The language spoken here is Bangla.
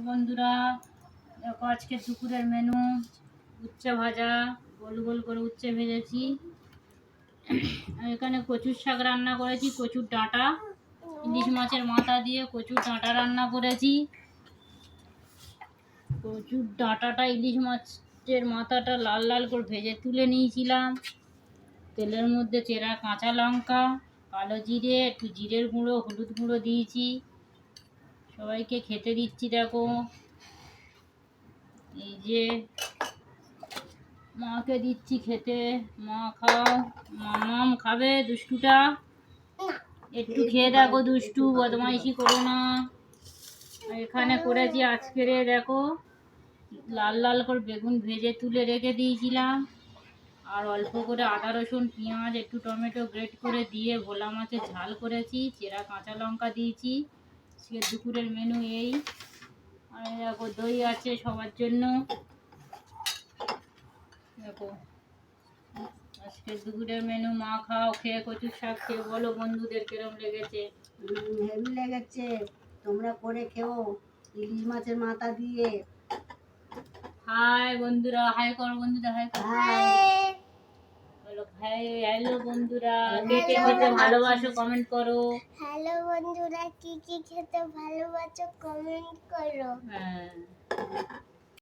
বন্ধুরা, দেখো আজকে দুপুরের মেনু উচ্ছে ভাজা, গোল গোল করে উচ্ছে ভেজেছি। এখানে কচুর শাক রান্না করেছি, কচুর ডাঁটা, ইলিশ মাছের মাথা দিয়ে কচুর ডাঁটা রান্না করেছি। কচুর ডাঁটাটা, ইলিশ মাছের মাথাটা লাল লাল করে ভেজে তুলে নিয়েছিলাম। তেলের মধ্যে চেরা কাঁচা লঙ্কা, কালো জিরে, একটু জিরের গুঁড়ো, হলুদ গুঁড়ো দিয়েছি। সবাইকে খেতে দিচ্ছি, দেখো। এই যে মাকে দিচ্ছি খেতে। মা খাও, মামাম খাবে, দুষ্টুটা। একটু খেয়ে দেখো, দুষ্টু, বদমাইশি করো না। এখানে করেছি আজকের দেখো, লাল লাল করে বেগুন ভেজে তুলে রেখে দিয়েছিলাম। আর অল্প করে আদা, রসুন, পেঁয়াজ, একটু টমেটো গ্রেট করে দিয়ে ভোলা মাছের ঝাল করেছি, চেরা কাঁচা লঙ্কা দিয়েছি। আজকে দুপুরের মেনু এই। আর দেখো দই আছে সবার জন্য। দেখো আজকে দুপুরের মেনু মা খাও খেয়ে কচুর শাক খেয়ে বলো বন্ধুদের কিরম লেগেছে? হেভি লেগেছে। তোমরা করে খেও ইলিশ মাছের মাথা দিয়ে। হাই বন্ধুরা হাই করো বন্ধুরা হাই করো। হ্যালো বন্ধুরা। কে কে খেতে ভালোবাসো কমেন্ট করো। হ্যালো বন্ধুরা কি কি খেতে ভালোবাসো কমেন্ট করো। হ্যাঁ।